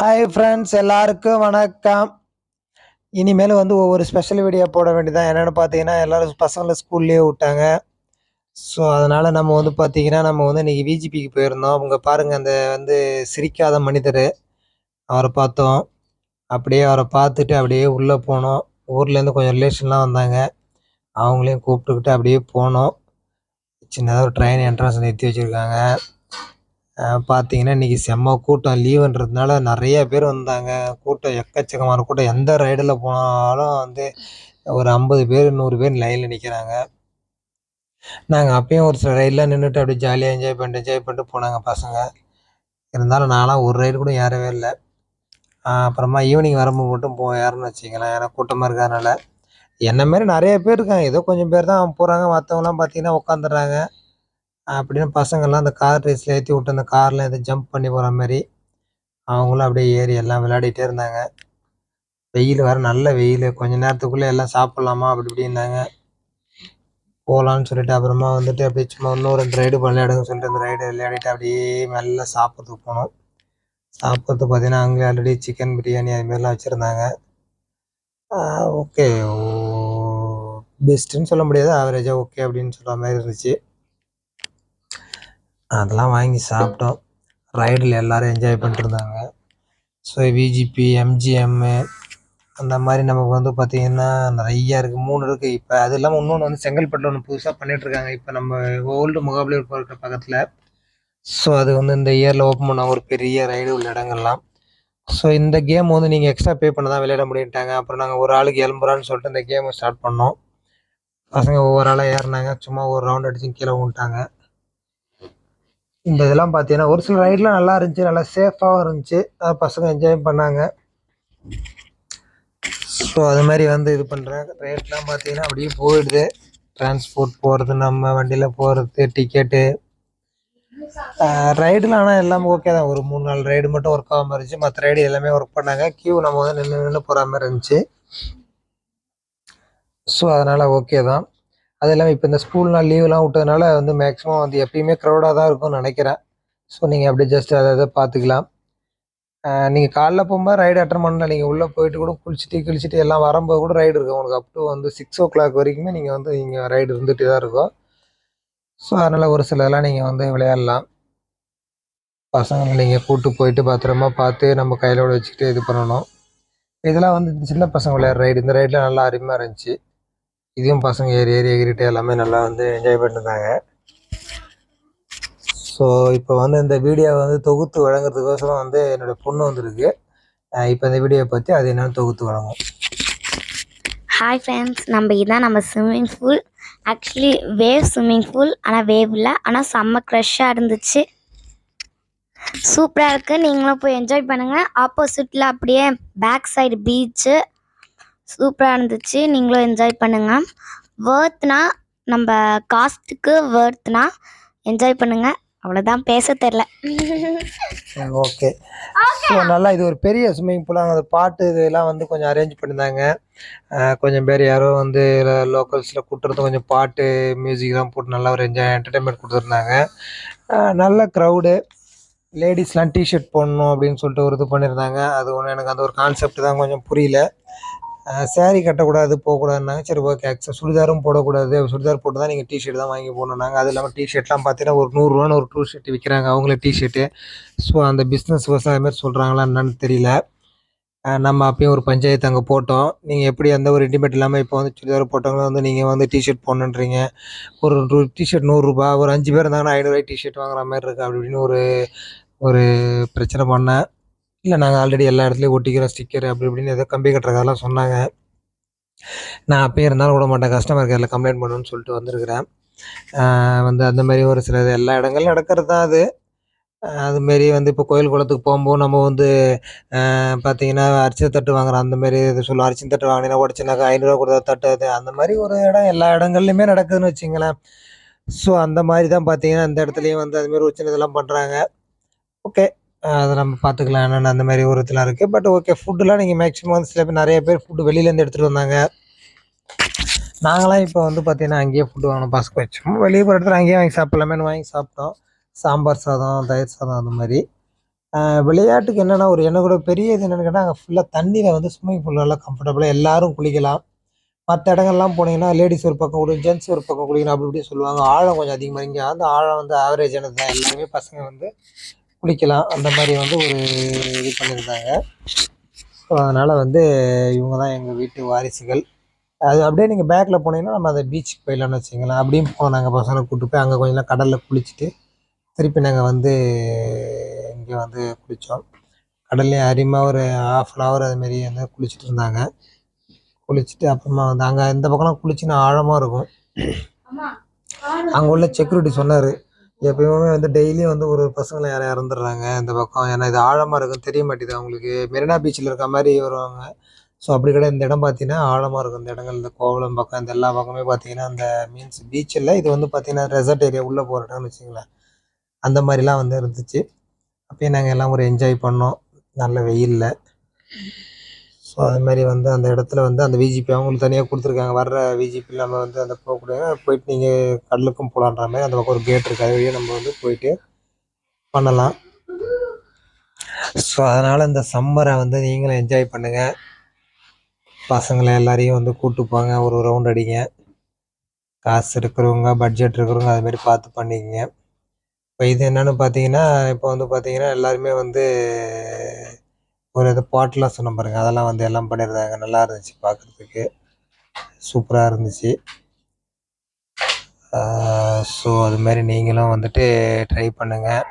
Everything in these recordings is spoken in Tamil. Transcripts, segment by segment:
ஹாய் ஃப்ரெண்ட்ஸ் எல்லாருக்கும் வணக்கம். இனிமேல் வந்து ஒவ்வொரு ஸ்பெஷல் வீடியோ போட வேண்டியதான் என்னென்னு பார்த்தீங்கன்னா எல்லோரும் பசங்களை ஸ்கூல்லேயே விட்டாங்க. ஸோ அதனால் நம்ம வந்து பார்த்திங்கன்னா நம்ம வந்து இன்றைக்கி விஜிபிக்கு போயிருந்தோம். அவங்க பாருங்கள் அந்த வந்து சிரிக்காத மனிதர். அவரை பார்த்தோம். அப்படியே அவரை பார்த்துட்டு அப்படியே உள்ளே போனோம். ஊர்லேருந்து கொஞ்சம் ரிலேஷன்லாம் வந்தாங்க. அவங்களையும் கூப்பிட்டுக்கிட்டு அப்படியே போனோம். சின்னதாக ஒரு ட்ரெயின் என்ட்ரன்ஸ் நிறுத்தி வச்சுருக்காங்க. பார்த்தீங்கன்னா இன்றைக்கி செம்ம கூட்டம் லீவுன்றதுனால நிறைய பேர் வந்தாங்க. கூட்டம் எக்கச்சக்கமான கூட்டம். எந்த ரைடில் போனாலும் வந்து ஒரு ஐம்பது பேர் நூறு பேர் லைனில் நிற்கிறாங்க நாங்கள் அப்பயும் ஒரு சில ரைடெலாம் நின்றுட்டு அப்படியே ஜாலியாக என்ஜாய் பண்ணிட்டு என்ஜாய் பண்ணிட்டு போனாங்க பசங்க. இருந்தாலும் நான்லாம் ஒரு ரைடு கூட ஏறவே இல்லை. அப்புறமா ஈவினிங் வரும்போது மட்டும் போ ஏறணும்னு வச்சிங்களேன் ஏன்னா கூட்டமாக இருக்கிறதுனால. என்ன மாரி நிறைய பேர் இருக்காங்க. ஏதோ கொஞ்சம் பேர் தான் போகிறாங்க மற்றவங்களாம் பார்த்தீங்கன்னா உட்காந்துடுறாங்க. அப்படின்னு பசங்கள்லாம் அந்த கார் ரேஸில் ஏற்றி விட்டு அந்த காரில் எதை ஜம்ப் பண்ணி போகிற மாதிரி அவங்களும் அப்படியே ஏறி எல்லாம் விளையாடிட்டே இருந்தாங்க. வெயில் வேறு நல்ல வெயில். கொஞ்ச நேரத்துக்குள்ளே எல்லாம் சாப்பிட்லாமா? அப்படி இப்படின்னாங்க போகலான்னு சொல்லிட்டு அப்புறமா வந்துட்டு அப்படியே சும்மா இன்னும் ரெண்டு ரைடு விளையாடுங்க சொல்லிட்டு அந்த ரைடு விளையாடிட்டு அப்படியே மெல்ல சாப்பிட்றதுக்கு போனோம். சாப்பிட்றது பார்த்தீங்கன்னா அங்கே ஆல்ரெடி சிக்கன் பிரியாணி அதுமாரிலாம் வச்சுருந்தாங்க. ஓகே பெஸ்ட்டுன்னு சொல்ல முடியாது. ஆவரேஜாக ஓகே அப்படின்னு சொல்கிற மாதிரி இருந்துச்சு. அதெல்லாம் வாங்கி சாப்பிட்டோம். ரைடில் எல்லோரும் என்ஜாய் பண்ணிட்டுருந்தாங்க. ஸோ விஜிபி எம்ஜிஎம்மு அந்த மாதிரி நமக்கு வந்து பார்த்திங்கன்னா நிறையா இருக்குது மூணு இருக்குது இப்போ அது இல்லாமல் இன்னொன்று வந்து செங்கல்பட்டில் ஒன்று புதுசாக பண்ணிகிட்ருக்காங்க இப்போ நம்ம ஓல்டு முகாபலியூர் போகிற பக்கத்தில். ஸோ அது வந்து இந்த இயரில் ஓப்பன் பண்ண ஒரு பெரிய ரைடு உள்ள இடங்கள்லாம். ஸோ இந்த கேம் வந்து நீங்கள் எக்ஸ்ட்ரா பே பண்ண தான் விளையாட முடியிட்டாங்க அப்புறம் நாங்கள் ஒரு ஆளுக்கு எலும்புறான்னு சொல்லிட்டு இந்த கேமை ஸ்டார்ட் பண்ணோம். பசங்க ஒவ்வொரு ஆளாக ஏறினாங்க. சும்மா ஒரு ரவுண்ட் அடிச்சு கீழே விட்டாங்க இந்த இதெல்லாம் பார்த்தீங்கன்னா ஒரு சில ரைட்லாம் நல்லா இருந்துச்சு நல்லா சேஃபாகவும் இருந்துச்சு. அதை பசங்க என்ஜாய் பண்ணாங்க. ஸோ அது மாதிரி வந்து இது பண்ணுறேன் ரேட்லாம் பார்த்தீங்கன்னா அப்படியே போயிடுது. டிரான்ஸ்போர்ட் போகிறது நம்ம வண்டியில் போகிறது டிக்கெட்டு ரைடில் ஆனால் எல்லாமே ஓகே தான். ஒரு மூணு நாலு ரைடு மட்டும் ஒர்க் ஆகாமல் இருந்துச்சு. மற்ற ரைடு எல்லாமே ஒர்க் பண்ணாங்க. கியூ நம்ம வந்து நின்று நின்று போகிற மாதிரி இருந்துச்சு. ஸோ அதனால் ஓகே தான். அது இல்லாமல் இப்போ இந்த ஸ்கூல்லாம் லீவ்லாம் விட்டதுனால வந்து மேக்ஸிமம் வந்து எப்பயுமே க்ரௌடாக தான் இருக்கும்னு நினைக்கிறேன். ஸோ நீங்கள் அப்படியே ஜஸ்ட் அதை அதை பார்த்துக்கலாம். நீங்கள் காலைல போகும்போது ரைடு அட்டன் பண்ணல நீங்கள் உள்ளே போயிட்டு கூட குளிச்சுட்டு கிழிச்சிட்டு எல்லாம் வரும்போது கூட ரைடு இருக்கும். உங்களுக்கு அப் டு வந்து சிக்ஸ் ஓ கிளாக் வரைக்குமே நீங்கள் வந்து இங்கே ரைடு இருந்துகிட்டு தான் இருக்கும். ஸோ அதனால் ஒரு சிலதெல்லாம் நீங்கள் வந்து விளையாடலாம். பசங்களை நீங்கள் கூப்பிட்டு போயிட்டு பத்திரமா பார்த்து நம்ம கையிலோட வச்சுக்கிட்டு இது பண்ணணும். இதெல்லாம் வந்து சின்ன பசங்க விளையாடுற ரைடு இந்த ரைடில் நல்லா அருமையாக இருந்துச்சு. இதையும் பசங்க ஏறி ஏறி எகிரிட்டு எல்லாமே நல்லா வந்து என்ஜாய் பண்ணிருந்தாங்க ஸோ இப்போ வந்து இந்த வீடியோவை வந்து தொகுத்து வழங்குறதுக்கோசரம் வந்து என்னோடய பொண்ணு வந்திருக்கு. இப்போ இந்த வீடியோவை பற்றி அது என்னென்னு தொகுத்து வழங்கும் ஹாய் ஃப்ரெண்ட்ஸ் நம்ம இதுதான் நம்ம swimming pool actually wave swimming pool ஆனால் வேவ் இல்லை. ஆனால் செம்ம க்ரெஷ்ஷாக இருந்துச்சு. சூப்பராக இருக்குது நீங்களும் போய் என்ஜாய் பண்ணுங்கள் ஆப்போசிட்டில் அப்படியே பேக் சைடு பீச்சு சூப்பராக இருந்துச்சு. நீங்களும் என்ஜாய் பண்ணுங்கள் வேர்த்னா நம்ம காஸ்ட்டுக்கு வேர்த்னா என்ஜாய் பண்ணுங்கள் அவ்வளோதான் பேச தெரில ஓகே ஸோ நல்லா இது ஒரு பெரிய ஸ்விம்மிங் பூலாக அந்த பாட்டு இதெல்லாம் வந்து கொஞ்சம் அரேஞ்ச் பண்ணியிருந்தாங்க. கொஞ்சம் பேர் யாரோ வந்து லோக்கல்ஸில் கூட்டுறது கொஞ்சம் பாட்டு மியூசிக்லாம் போட்டு நல்லா ஒரு என்ஜாய் என்டர்டைன்மெண்ட் கொடுத்துருந்தாங்க. நல்ல க்ரௌடு லேடிஸ்லாம் டிஷர்ட் போடணும் அப்படின்னு சொல்லிட்டு ஒரு இது பண்ணியிருந்தாங்க. அது ஒன்று எனக்கு அந்த ஒரு கான்செப்ட் தான் கொஞ்சம் புரியல. சேரீ கட்டக்கூடாது போகக்கூடாதுனாங்க சரி ஓகே ஆக்சுவல் சுடிதாரும் போடக்கூடாது. சுடிதார் போட்டு தான் நீங்கள் டிஷர்ட் தான் வாங்கி போடணுன்னாங்க அது இல்லாமல் டிஷர்ட்லாம் பார்த்தீங்கன்னா ஒரு நூறுரூவான்னு ஒரு டூ ஷர்ட் விற்கிறாங்க அவங்களே டிஷர்ட்டு ஸோ அந்த பிஸ்னஸ் வசம் அதுமாரி சொல்கிறாங்களா என்னன்னு தெரியல. நம்ம அப்பயும் ஒரு பஞ்சாயத்து அங்கே போட்டோம். நீங்கள் எப்படி எந்த ஒரு ரெடிமேட் இல்லாமல் இப்போ வந்து சுடிதார் போட்டவங்களும் வந்து நீங்கள் வந்து டிஷர்ட் போடணுன்றீங்க. ஒரு டிஷர்ட் நூறுரூபா ஒரு அஞ்சு பேர் இருந்தாங்கன்னா ஐநூறுரூவாய் டிஷர்ட் வாங்குற மாதிரி இருக்குது அப்படி இப்படின்னு ஒரு ஒரு பிரச்சனை பண்ணேன். இல்லை நாங்கள் ஆல்ரெடி எல்லா இடத்துலையும் ஒட்டிக்கிறோம் ஸ்டிக்கர் அப்படி இப்படின்னு ஏதோ கம்பி கட்டுறதெல்லாம் சொன்னாங்க. நான் அப்போயே இருந்தாலும் விட மாட்டேன். கஸ்டமர் கேரில் கம்ப்ளைண்ட் பண்ணணும்னு சொல்லிட்டு வந்திருக்கிறேன். வந்து அந்த மாதிரி ஒரு சில எல்லா இடங்கள்லையும் நடக்கிறது தான் அது அதுமாரி வந்து இப்போ கோயில் குளத்துக்கு போகும்போது நம்ம வந்து பார்த்தீங்கன்னா அரிசி தட்டு வாங்குறோம் அந்தமாரி இது சொல்லுவோம். அரிசி தட்டு வாங்கினீங்கன்னா உடச்சுனாக்கா ஐநூறுரூவா கொடுத்தா தட்டு அது. அந்த மாதிரி ஒரு இடம் எல்லா இடங்கள்லையுமே நடக்குதுன்னு வச்சிங்களேன். ஸோ அந்த மாதிரி தான் பார்த்தீங்கன்னா அந்த இடத்துலையும் வந்து அதுமாரி ஒரு சின்ன இதெல்லாம் பண்ணுறாங்க ஓகே அதை நம்ம பார்த்துக்கலாம். என்னென்ன அந்த மாதிரி ஒரு இதெல்லாம் இருக்குது பட் ஓகே ஃபுட்டுலாம் நீங்கள் மேக்ஸிமம் வந்து சில பேர் நிறைய பேர் ஃபுட்டு வெளியிலேருந்து எடுத்துகிட்டு வந்தாங்க. நாங்களாம் இப்போ வந்து பார்த்தீங்கன்னா அங்கேயே ஃபுட்டு வாங்கணும் பசங்க வச்சோம் வெளியே போகிற இடத்துல அங்கேயே வாங்கி சாப்பிட்லாமேனு வாங்கி சாப்பிட்டோம். சாம்பார் சாதம் தயிர் சாதம் அந்த மாதிரி. விளையாட்டுக்கு என்னென்னா ஒரு என்னோட பெரிய இது என்னென்னு கேட்டால் அங்கே ஃபுல்லாக தண்ணியில் வந்து ஸ்விம்மிங் பூல் நல்லா கம்ஃபர்டபுளாக எல்லோரும் குளிக்கலாம். மற்ற இடங்கள்லாம் போனீங்கன்னா லேடிஸ் ஒரு பக்கம் குளி ஜென்ஸ் ஒரு பக்கம் குளிக்கணும் அப்படி இப்படி சொல்லுவாங்க. ஆழம் கொஞ்சம் அதிகமாக இங்கே வந்து ஆழம் வந்து ஆவரேஜானது தான் எல்லாருமே பசங்க வந்து குளிக்கலாம். அந்த மாதிரி வந்து ஒரு இது பண்ணியிருந்தாங்க. ஸோ அதனால் வந்து இவங்க தான் எங்கள் வீட்டு வாரிசுகள். அது அப்படியே நீங்கள் பேக்கில் போனீங்கன்னா நம்ம அந்த பீச்சுக்கு போயிடலாம்னு வச்சுங்களேன் அப்படியும் போனோம் நாங்கள் பசங்களை கூப்பிட்டு போய் அங்கே கொஞ்ச நேரம் கடலில் குளிச்சுட்டு திருப்பி நாங்கள் வந்து இங்கே வந்து குளித்தோம் கடல்லே அருமையாக ஒரு ஆஃப் அன் ஹவர் அதுமாரி வந்து குளிச்சுட்டு இருந்தாங்க. குளிச்சுட்டு அப்புறமா வந்து அங்கே இந்த பக்கம்லாம் குளிச்சுன்னா ஆழமாக இருக்கும். அங்கே உள்ள செக்யூரிட்டி சொன்னார். எப்பயுமே வந்து டெய்லியும் வந்து ஒரு பசங்களை யாரும் இறந்துடுறாங்க. இந்த பக்கம் ஏன்னா இது ஆழமாக இருக்கும் தெரிய மாட்டேது அவங்களுக்கு. மெரினா பீச்சில் இருக்க மாதிரி வருவாங்க. ஸோ அப்படி கிடையாது. இந்த இடம் பார்த்தீங்கன்னா ஆழமாக இருக்கும். இந்த இடங்கள் இந்த கோவளம் பக்கம் இந்த எல்லா பக்கமே பார்த்தீங்கன்னா அந்த மீன்ஸ் பீச்சில் இது வந்து பார்த்தீங்கன்னா ரெசார்ட் ஏரியா உள்ளே போகிற இடம்னு வச்சுங்களேன் அந்த மாதிரிலாம் வந்து இருந்துச்சு. அப்பயே நாங்கள் எல்லாம் ஒரு என்ஜாய் பண்ணோம். நல்ல வெயிலில். ஸோ அது மாதிரி வந்து அந்த இடத்துல வந்து அந்த விஜிபி அவங்களுக்கு தனியாக கொடுத்துருக்காங்க. வர்ற விஜிபி இல்லாமல் வந்து அந்த போகக்கூடிய போயிட்டு நீங்கள் கடலுக்கும் போகலான்ற மாதிரி அந்த பக்கம் ஒரு கேட் இருக்குது அது வழியாக நம்ம வந்து போயிட்டு பண்ணலாம். ஸோ அதனால் இந்த சம்மரை வந்து நீங்களும் என்ஜாய் பண்ணுங்கள் பசங்களை எல்லாரையும் வந்து கூப்பிட்டு போங்க. ஒரு ரவுண்ட் அடிங்க. காசு இருக்கிறவங்க பட்ஜெட் இருக்கிறவங்க அது மாதிரி பார்த்து பண்ணிக்கங்க. இப்போ இது என்னென்னு பார்த்தீங்கன்னா இப்போ வந்து பார்த்தீங்கன்னா எல்லாருமே வந்து ஒரு இது பாட்டெலாம் சொன்ன பாருங்க. அதெல்லாம் வந்து எல்லாம் பண்ணியிருந்தாங்க. நல்லா இருந்துச்சு பார்க்குறதுக்கு சூப்பராக இருந்துச்சு. ஸோ அதுமாரி நீங்களும் வந்துட்டு ட்ரை பண்ணுங்கள்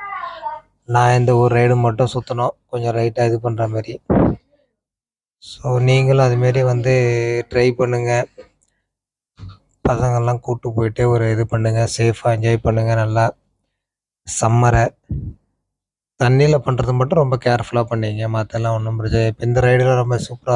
நான் இந்த ஒரு ரைடு மட்டும் சுற்றணும் கொஞ்சம் ரைட்டாக இது பண்ணுற மாதிரி. ஸோ நீங்களும் அதுமாரி வந்து ட்ரை பண்ணுங்கள் பசங்கள்லாம் கூப்பிட்டு போயிட்டு ஒரு இது பண்ணுங்கள் சேஃபாக என்ஜாய் பண்ணுங்கள் நல்லா. சம்மரை தண்ணியில் பண்ணுறது மட்டும் ரொம்ப கேர்ஃபுல்லாக பண்ணிங்க. மற்றெல்லாம் ஒன்றும் பிரச்சனை இப்போ இந்த ரைடெலாம் ரொம்ப சூப்பராக இருக்கும்